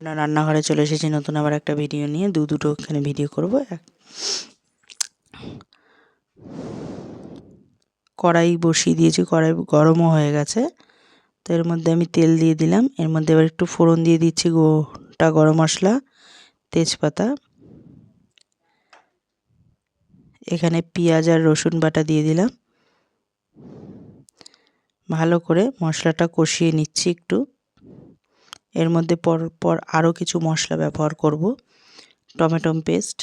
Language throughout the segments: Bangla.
রান্নাঘরে চলে এসেছি, নতুন আবার একটা ভিডিও নিয়ে। দু দুটো এখানে ভিডিও করব। এক কড়াই বসিয়ে দিয়েছি, কড়াই গরমও হয়ে গেছে। তো এর মধ্যে আমি তেল দিয়ে দিলাম। এর মধ্যে এবার একটু ফোড়ন দিয়ে দিচ্ছি, গোটা গরম মশলা, তেজপাতা। এখানে পেঁয়াজ আর রসুন বাটা দিয়ে দিলাম। ভালো করে মশলাটা কষিয়ে নিচ্ছি একটু। এর মধ্যে পর পর আরও কিছু মশলা ব্যবহার করব। Tomato paste.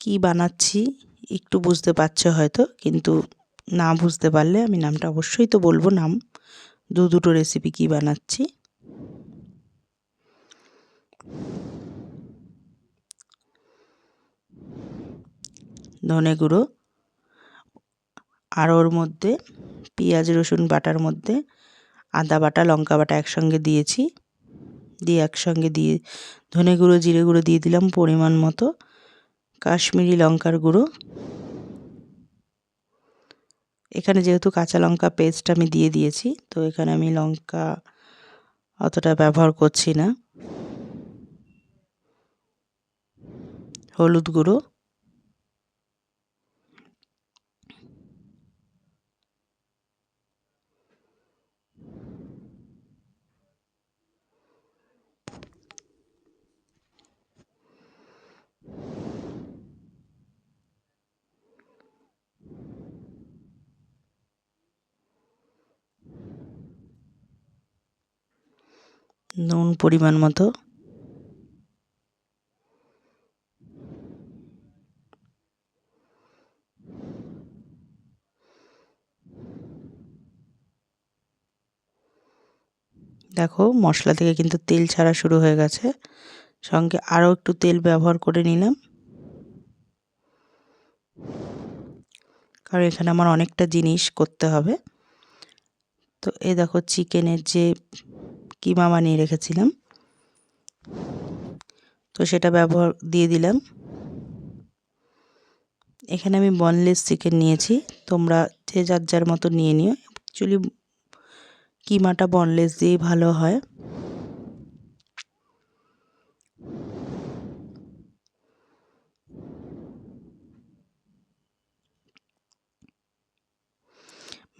কি বানাচ্ছি একটু বুঝতে পারছ হয়তো, কিন্তু না বুঝতে পারলে আমি নামটা অবশ্যই তো বলব নাম। দু দুটো রেসিপি কি বানাচ্ছি। ধনে গুঁড়ো। আর ওর মধ্যে পেঁয়াজ, রসুন বাটার মধ্যে আদা বাটা, লঙ্কা বাটা একসঙ্গে দিয়েছি। দিয়ে একসঙ্গে দিয়ে ধনে গুঁড়ো, জিরে গুঁড়ো দিয়ে দিলাম পরিমাণ মতো। কাশ্মীরি লঙ্কার গুঁড়ো। এখানে যেহেতু কাঁচা লঙ্কা পেস্ট আমি দিয়ে দিয়েছি, তো এখানে আমি লঙ্কা অতটা ব্যবহার করছি না। হলুদ গুঁড়ো। নুন পরিমাণ মতো। দেখো, মশলা থেকে কিন্তু তেল ছাড়া শুরু হয়ে গেছে। সঙ্গে আরও একটু তেল ব্যবহার করে নিলাম। কারণ এখানে আমার অনেকটা জিনিস করতে হবে। তো এ দেখো, চিকেনের যে কিমা বানিয়ে রেখেছিলাম। তো সেটা ব্যবহার দিয়ে দিলাম। এখানে আমি বনলেস চিকেন নিয়েছি। তোমরা যে যার যার মতো নিয়ে নিও। অ্যাকচুয়ালি কিমাটা বনলেস দিয়েই ভালো হয়।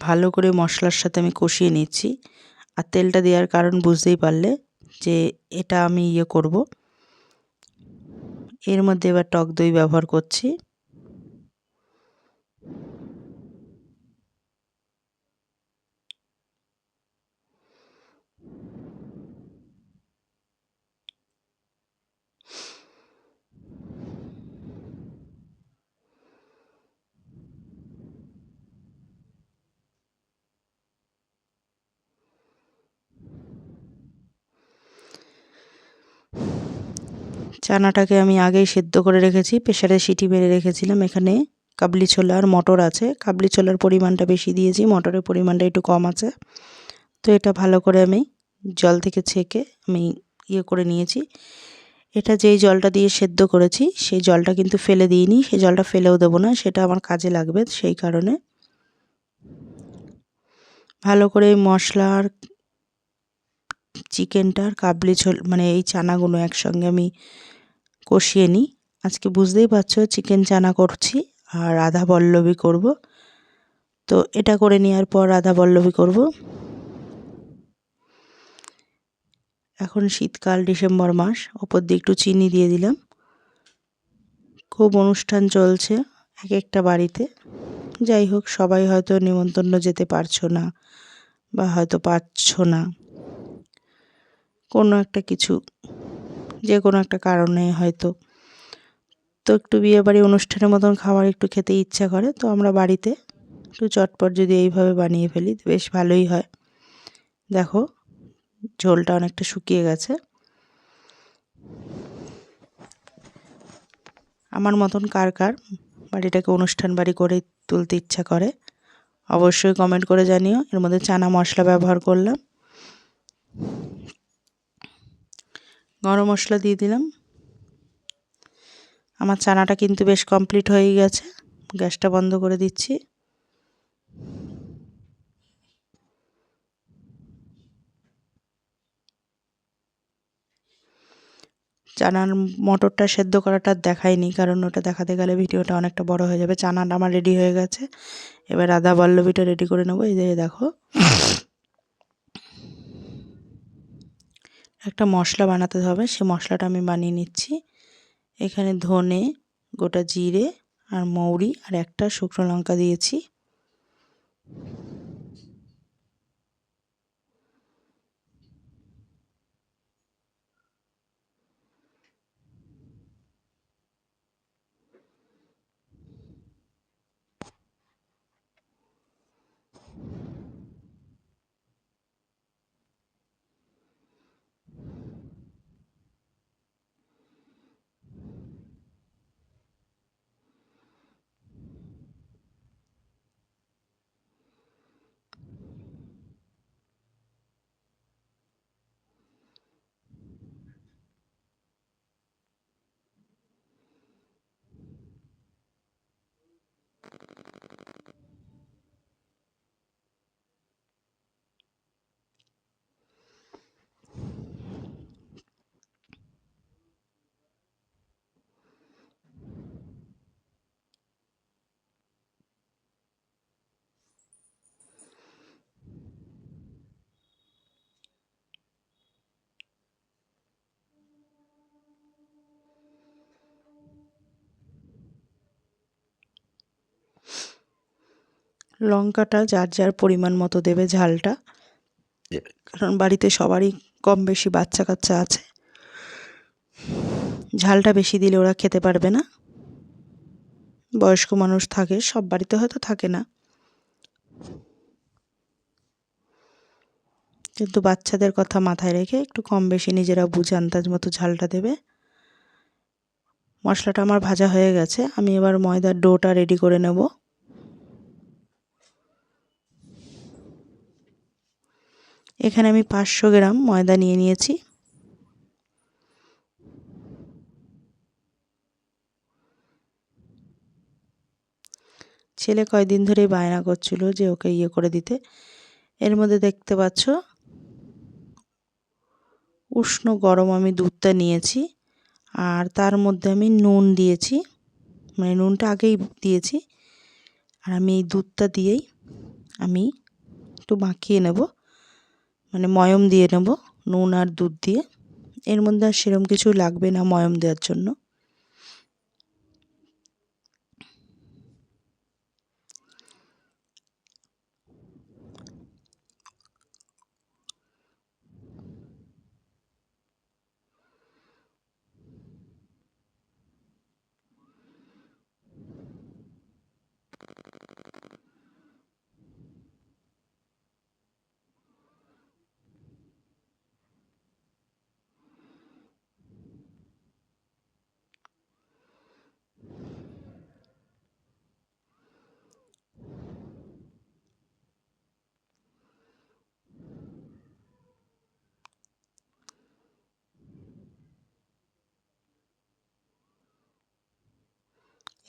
ভালো করে মশলার সাথে আমি কষিয়ে নিচ্ছি। আর তেলটা দেওয়ার কারণ বুঝতেই পারলে যে এটা আমি ইয়ে করব। এর মধ্যে এবার টক দই ব্যবহার করছি। চানাটাকে আমি আগেই সেদ্ধ করে রেখেছি প্রেশারে সিটি মেরে রেখেছিলাম এখানে। কাবলি ছোলা আর মটর আছে। কাবলি ছোলার পরিমাণটা বেশি দিয়েছি, মটরের পরিমাণটা একটু কম আছে। তো এটা ভালো করে আমি জল থেকে ছেঁকে আমি ইয়ে করে নিয়েছি। এটা যেই জলটা দিয়ে সেদ্ধ করেছি, সেই জলটা কিন্তু ফেলে দিইনি, সেই জলটা ফেলেও দেবো না, সেটা আমার কাজে লাগবে সেই কারণে। ভালো করে মশলা আর চিকেনটা আর কাবলি ছোল মানে এই চানাগুলো একসঙ্গে আমি কষিয়ে নিই। আজকে বুঝতেই পারছ চিকেন চানা করছি আর আধা পল্লবী করব। তো এটা করে নেওয়ার পর আধা পল্লবী করব। এখন শীতকাল ডিসেম্বর মাস, ওপর দিয়ে একটু চিনি দিয়ে দিলাম। খুব অনুষ্ঠান চলছে এক একটা বাড়িতে। যাই হোক, সবাই হয়তো নিমন্ত্রণ যেতে পারছ না বা হয়তো পারছ না। কোনো একটা কিছু যে কোনো একটা কারণে হয়তো। তো একটু বিয়েবাড়ি অনুষ্ঠানের মতন খাবার একটু খেতে ইচ্ছা করে, তো আমরা বাড়িতে একটু চটপট যদি এইভাবে বানিয়ে ফেলি, বেশ ভালোই হয়। দেখো, ঝোলটা অনেকটা শুকিয়ে গেছে। আমার মতন কার কার বাড়িটাকে অনুষ্ঠান বাড়ি করে তুলতে ইচ্ছা করে, অবশ্যই কমেন্ট করে জানিও। এর মধ্যে চানা মশলা ব্যবহার করলাম। গরম মশলা দিয়ে দিলাম। আমার চানাটা কিন্তু বেশ কমপ্লিট হয়ে গেছে। গ্যাসটা বন্ধ করে দিচ্ছি। চানার মটরটা সেদ্ধ করাটা দেখাইনি, কারণ ওটা দেখাতে গেলে ভিডিওটা অনেকটা বড় হয়ে যাবে। চানাটা আমার রেডি হয়ে গেছে। এবার আদা, বল্লবিটা রেডি করে নেব। এই যে দেখো। একটা মশলা বানাতে হবে, সে মশলাটা আমি বানিয়ে নিচ্ছি। এখানে ধনে, গোটা জিরে আর মৌরি আর একটা শুকনো লঙ্কা দিয়েছি। লঙ্কাটা যার যার পরিমাণ মতো দেবে ঝালটা। কারণ বাড়িতে সবারই কম বেশি বাচ্চা কাচ্চা আছে। ঝালটা বেশি দিলে ওরা খেতে পারবে না। বয়স্ক মানুষ থাকে সব বাড়িতে হয়তো থাকে না। কিন্তু বাচ্চাদের কথা মাথায় রেখে একটু কম বেশি নিজেরা বুঝে আন্দাজ মতো ঝালটা দেবে। মশলাটা আমার ভাজা হয়ে গেছে আমি এবার ময়দার ডোটা রেডি করে নেব। এখানে আমি পাঁচশো গ্রাম ময়দা নিয়ে নিয়েছি। ছেলে কয়দিন ধরেই বায়না করছিল যে ওকে ইয়ে করে দিতে। এর মধ্যে দেখতে পাচ্ছ, উষ্ণ গরম আমি দুধটা নিয়েছি আর তার মধ্যে আমি নুন দিয়েছি। মানে নুনটা আগেই দিয়েছি। আর আমি এই দুধটা দিয়েই আমি একটু মাখিয়ে নেব। মানে ময়ম দিয়ে নেব, নুন আর দুধ দিয়ে। এর মধ্যে আর সেরম কিছু লাগবে না ময়ম দেওয়ার জন্য।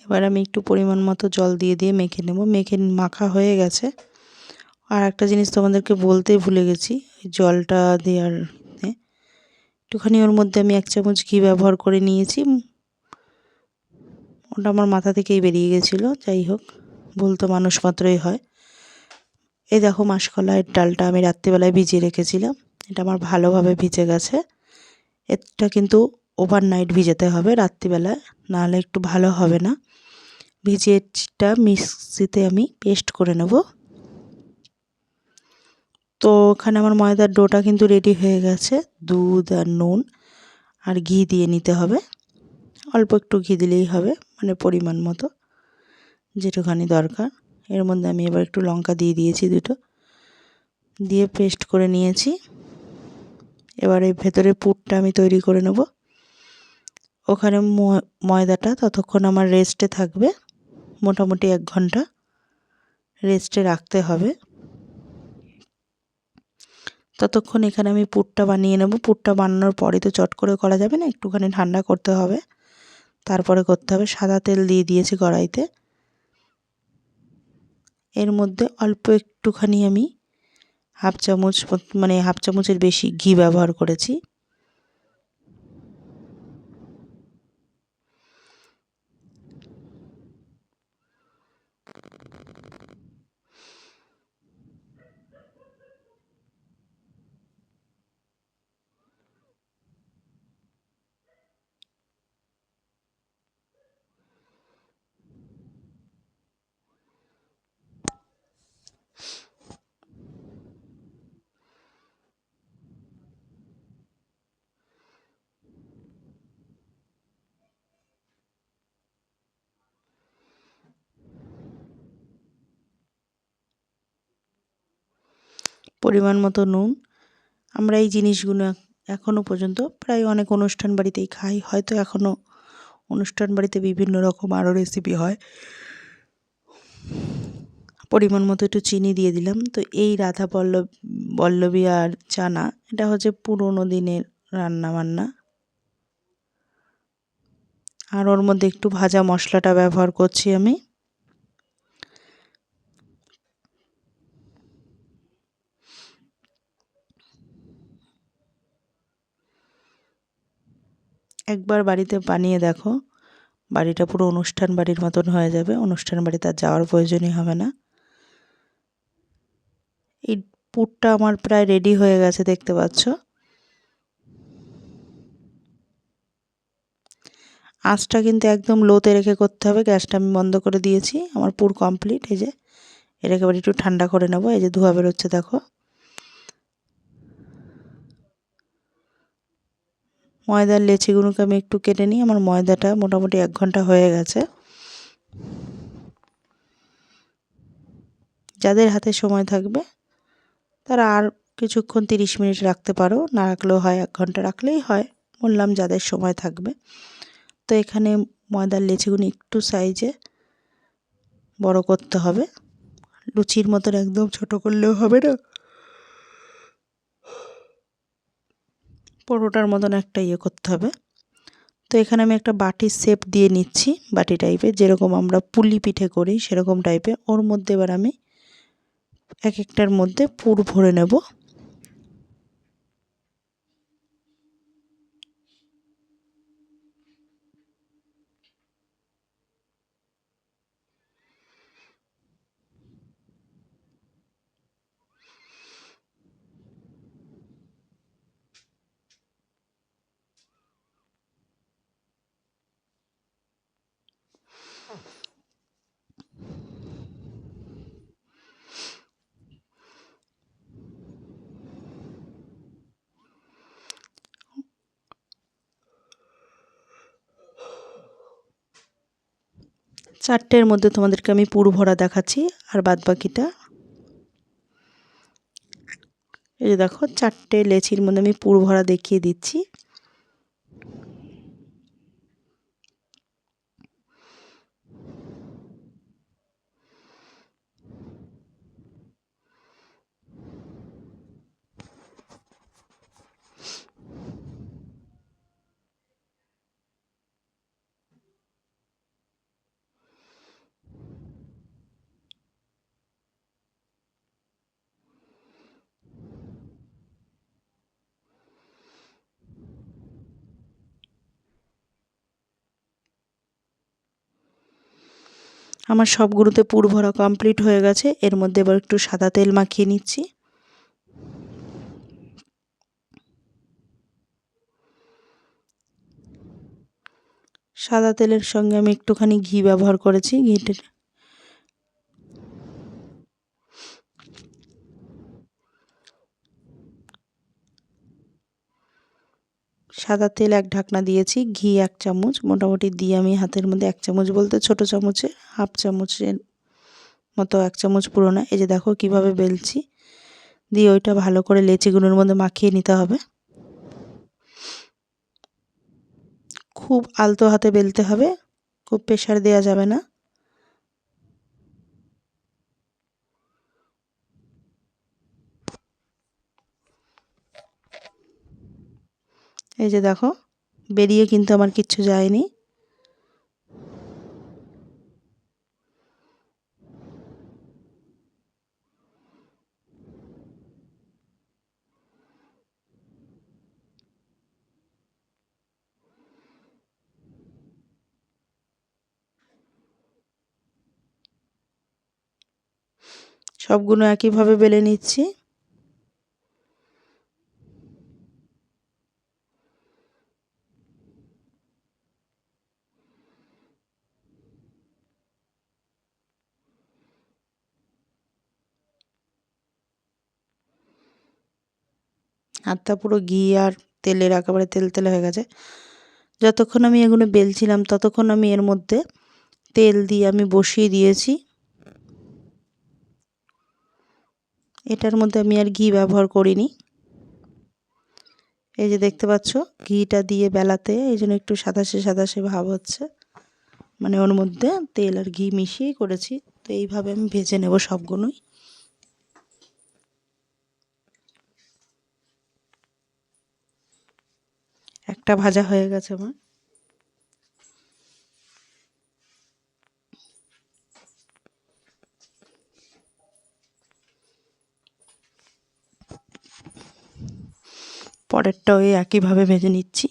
এবার আমি একটু পরিমাণ মতো জল দিয়ে দিয়ে মেখে নেব। মেখে মাখা হয়ে গেছে। আর একটা জিনিস তোমাদেরকে বলতেই ভুলে গেছি জলটা দেওয়ার একটুখানি ওর মধ্যে আমি এক চামচ ঘি ব্যবহার করে নিয়েছি। ওটা আমার মাথা থেকেই বেরিয়ে গেছিল, যাই হোক, ভুল তো মানুষ মাত্রই হয়। এই দেখো মাসকলাইয়ের ডালটা আমি রাত্রিবেলায় ভিজিয়ে রেখেছিলাম। এটা আমার ভালোভাবে ভিজে গেছে। এটা কিন্তু ওভারনাইট ভিজাতে হবে রাত্রিবেলায়, নাহলে একটু ভালো হবে না। ভিজিয়েটা মিক্সিতে আমি পেস্ট করে নেব। তো ওখানে আমার ময়দার ডোটা কিন্তু রেডি হয়ে গেছে, দুধ আর নুন, আর ঘি দিয়ে নিতে হবে। অল্প একটু ঘি দিলেই হবে মানে পরিমাণ মতো যেটুখানি দরকার। এর মধ্যে আমি এবার একটু লঙ্কা দিয়ে দিয়েছি দুটো। দিয়ে পেস্ট করে নিয়েছি। এবার এই ভেতরে পুরটা আমি তৈরি করে নেব। ওখানে ময়দাটা ততক্ষণ আমার রেস্টে থাকবে। মোটামুটি এক ঘণ্টা রেস্টে রাখতে হবে। ততক্ষণ এখানে আমি পুরটা বানিয়ে নেব। পুরটা বানানোর পরে তো চট করে করা যাবে না, একটুখানি ঠান্ডা করতে হবে। তারপরে করতে হবে সাদা তেল দিয়ে দিয়েছি কড়াইতে। এর মধ্যে অল্প একটুখানি আমি হাফ চামচ মানে হাফ চামচের বেশি ঘি ব্যবহার করেছি। পরিমাণ মতো নুন। আমরা এই জিনিসগুলো এখনও পর্যন্ত প্রায় অনেক অনুষ্ঠান বাড়িতেই খাই। হয়তো এখনও অনুষ্ঠান বাড়িতে বিভিন্ন রকম আরও রেসিপি হয়। পরিমাণ মতো একটু চিনি দিয়ে দিলাম। তো এই রাধা পল্লব, পল্লবী আর চানা, এটা হচ্ছে পুরোনো দিনের রান্না বান্না আর ওর মধ্যে একটু ভাজা মশলাটা ব্যবহার করছি আমি। একবার বাড়িতে বানিয়ে দেখো। বাড়িটা পুরো অনুষ্ঠান বাড়ির মতন হয়ে যাবে। অনুষ্ঠান বাড়িতে আর যাওয়ার প্রয়োজনই হবে না। এই পুরটা আমার প্রায় রেডি হয়ে গেছে, দেখতে পাচ্ছ? আঁচটা কিন্তু একদম লোতে রেখে করতে হবে। গ্যাসটা আমি বন্ধ করে দিয়েছি। আমার পুর কমপ্লিট এই যে, এটাকে এবার একটু ঠান্ডা করে নেব। এই যে ধোয়া বেরোচ্ছে, দেখো। ময়দার লেচিগুলোকে আমি একটু কেটে নিই। আমার ময়দাটা মোটামুটি এক ঘণ্টা হয়ে গেছে। যাদের হাতে সময় থাকবে, তারা আর কিছুক্ষণ তিরিশ মিনিট রাখতে পারো। না রাখলেও হয়, এক ঘণ্টা রাখলেই হয়। বললাম যাদের সময় থাকবে। তো এখানে ময়দার লেচিগুলো একটু সাইজে বড় করতে হবে। লুচির মতন একদম ছোট করলেও হবে না? পরোটার মতন একটা ইয়ে করতে হবে। তো এখানে আমি একটা বাটির শেপ দিয়ে নিচ্ছি, বাটি টাইপে যেরকম আমরা পুলি পিঠে করি, সেরকম টাইপে ওর মধ্যে এবার আমি এক একটার মধ্যে পুর ভরে নেব। চারটের মধ্যে তোমাদেরকে আমি পুরো ভরা দেখাচ্ছি, আর বাদ বাকিটা এই যে দেখো, চারটে লেচির মধ্যে আমি পুরো ভরা দেখিয়ে দিচ্ছি। আমার সবগুলোতে পুর ভরা কমপ্লিট হয়ে গেছে। এর মধ্যে এবার একটু সাদা তেল মাখিয়ে নিচ্ছি। সাদা তেলের সঙ্গে আমি একটুখানি ঘি ব্যবহার করেছি। ঘিটা সাদা তেল এক ঢাকনা দিয়েছি, ঘি এক চামচ, মোটামুটি দিয়ে আমি হাতের মধ্যে এক চামচ বলতে ছোট চামচে, হাফ চামচের মতো এক চামচ পুরোনো। এই যে দেখো কীভাবে বেলছি। দিয়ে ওইটা ভালো করে লেচিগুলোর মধ্যে মাখিয়ে নিতে হবে। খুব আলতো হাতে বেলতে হবে, খুব প্রেশার দেওয়া যাবে না। এই যে দেখো বেরিয়ে কিন্তু আমার কিচ্ছু যায়নি। সবগুলো একইভাবে বেলে নিচ্ছি। হাতটা পুরো ঘি আর তেলের একেবারে তেল তেলে হয়ে গেছে। যতক্ষণ আমি এগুলো বেলছিলাম, ততক্ষণ আমি এর মধ্যে তেল দিয়ে আমি বসিয়ে দিয়েছি। এটার মধ্যে আমি আর ঘি ব্যবহার করিনি। এই যে দেখতে পাচ্ছ, ঘিটা দিয়ে বেলাতে এই জন্য একটু সাদাসে সাদাসে ভাব হচ্ছে। মানে ওর মধ্যে তেল আর ঘি মিশিয়েই করেছি। তো এইভাবে আমি ভেজে নেব সবগুলোই। একটা ভাজা হয়ে গেছে আমার। পরেরটাও এই একইভাবে ভেজে নিচ্ছি।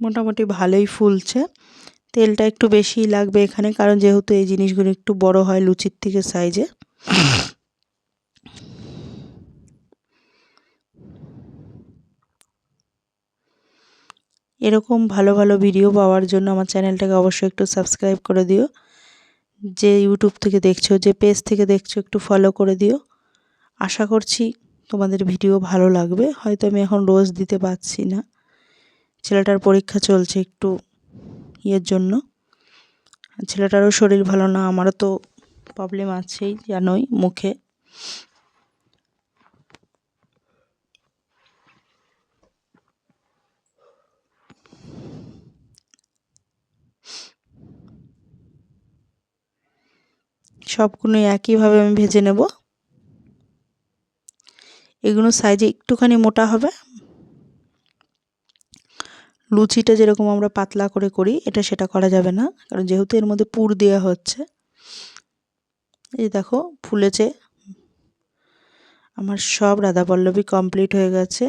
মোটামুটি ভালোই ফুলছে। তেলটা একটু বেশিই লাগবে এখানে, কারণ যেহেতু এই জিনিসগুলো একটু বড় হয় লুচির থেকে সাইজে এরকম ভালো ভালো ভিডিও পাওয়ার জন্য আমার চ্যানেলটাকে অবশ্যই একটু সাবস্ক্রাইব করে দিও। যে ইউটিউব থেকে দেখছ, যে পেজ থেকে দেখছ, একটু ফলো করে দিও। আশা করছি তোমাদের ভিডিও ভালো লাগবে। হয়তো আমি এখন রোজ দিতে পারছি না। ছেলেটার পরীক্ষা চলছে একটু। ইয়ের জন্য। ছেলেটারও শরীর ভালো না, আমারও তো প্রবলেম আছেই, জানোই, মুখে। সবগুলো একইভাবে আমি ভেজে নেব। এগুলো সাইজে একটুখানি মোটা হবে। লুচিটা যেরকম আমরা পাতলা করে করি, এটা সেটা করা যাবে না, কারণ যেহেতু এর মধ্যে পুর দেওয়া হচ্ছে। এই দেখো, ফুলেছে। আমার সব রাধা পল্লবী কমপ্লিট হয়ে গেছে।